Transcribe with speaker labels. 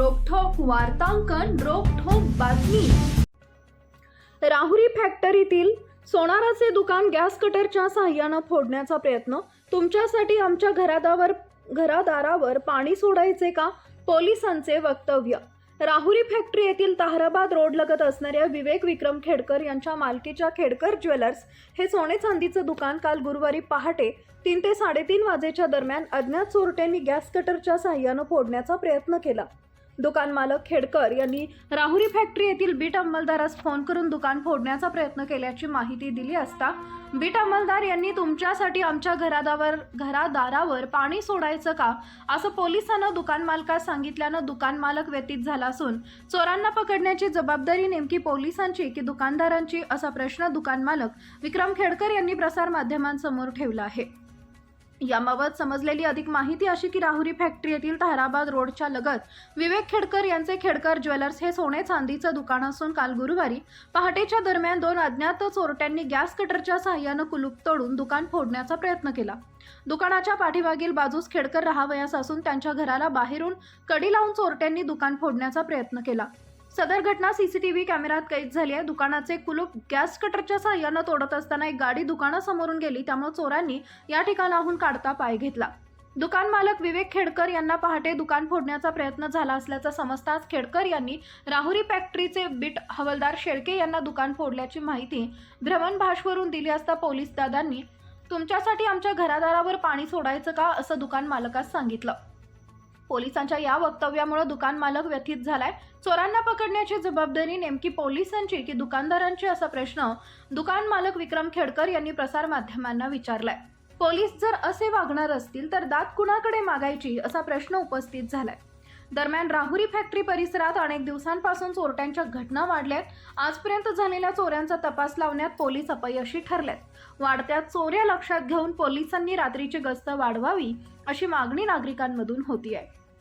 Speaker 1: वार्तांकन रोखोक बातमी. राहुरी फॅक्टरीतील सोनाराचे दुकान गॅस कटरच्या साह्यानं फोडण्याचा प्रयत्न. तुमच्यासाठी आमच्या घरादावर घरादारावर पाणी सोडायचे का? पोलिसांचे वक्तव्य. राहुरी फॅक्टरी येथील ताहराबाद रोड लगत असणाऱ्या विवेक विक्रम खेडकर यांच्या मालकीच्या खेडकर ज्वेलर्स हे सोने चांदीचं दुकान काल गुरुवारी पहाटे तीन ते साडेतीन वाजेच्या दरम्यान अज्ञात चोरट्यांनी गॅस कटरच्या साह्यानं फोडण्याचा प्रयत्न केला. दुकान मालक खेडकर यांनी राहुरी फॅक्टरी येथील बीट अंमलदारास फोन करून दुकान फोडण्याचा प्रयत्न केल्याची माहिती दिली असता बीट अंमलदार यांनी तुमच्यासाठी आमच्या घरादावर घरादारावर पाणी सोडायचं का? असं पोलिसांना दुकान मालकास सांगितल्यानं दुकान मालक व्यतीत झाला असून चोरांना पकडण्याची जबाबदारी नेमकी पोलिसांची की दुकानदारांची असा प्रश्न दुकान मालक विक्रम खेडकर यांनी प्रसार माध्यमांसमोर ठेवला आहे. याबाबत समजलेली अधिक माहिती अशी की राहुरी फॅक्टरी येथील ताहराबाद रोडच्या लगत. विवेक खेडकर यांचे खेडकर ज्वेलर्स हे सोने चांदीचं दुकान असून काल गुरुवारी पहाटेच्या दरम्यान दोन अज्ञात चोरट्यांनी गॅस कटरच्या सहाय्यानं कुलूप तोडून दुकान फोडण्याचा प्रयत्न केला. दुकानाच्या पाठीमागील बाजूस खेडकर राहावयास असून त्यांच्या घराला बाहेरून कडी लावून चोरट्यांनी दुकान फोडण्याचा प्रयत्न केला. सदर घटना सीसीटीव्ही कॅमेऱ्यात कैद झाली आहे. दुकानाचे कुलूप गॅस कटरच्या साह्यानं तोडत असताना एक गाडी दुकानासमोरून गेली त्यामुळे चोरांनी या ठिकाणाहून काढता पाय घेतला. दुकान मालक विवेक खेडकर यांना पहाटे दुकान फोडण्याचा प्रयत्न झाला असल्याचं समजताच खेडकर यांनी राहुरी फॅक्टरीचे बीट हवलदार शेळके यांना दुकान फोडल्याची माहिती भ्रमणभाषवरून दिली असता पोलीस दादांनी तुमच्यासाठी आमच्या घरादारावर पाणी सोडायचं का? असं दुकान मालकास सांगितलं. पोलिसांच्या या वक्तव्यामुळे दुकान मालक व्यथित झालाय. चोरांना पकडण्याची जबाबदारी नेमकी पोलिसांची की दुकानदारांची असा प्रश्न दुकान मालक विक्रम खेडकर यांनी प्रसारमाध्यमांना विचारलाय. पोलीस जर असे वागणार असतील तर दात कुणाकडे मागायची असा प्रश्न उपस्थित झालाय. दरम्यान राहुरी फॅक्टरी परिसरात अनेक दिवसांपासून चोरट्यांच्या घटना वाढल्यात. आजपर्यंत झालेल्या चोऱ्यांचा तपास लावण्यात पोलीस अपयशी ठरल्यात वाढत्या चोऱ्या लक्षात घेऊन पोलिसांनी रात्रीची गस्त वाढवावी अशी मागणी नागरिकांमधून होती आहे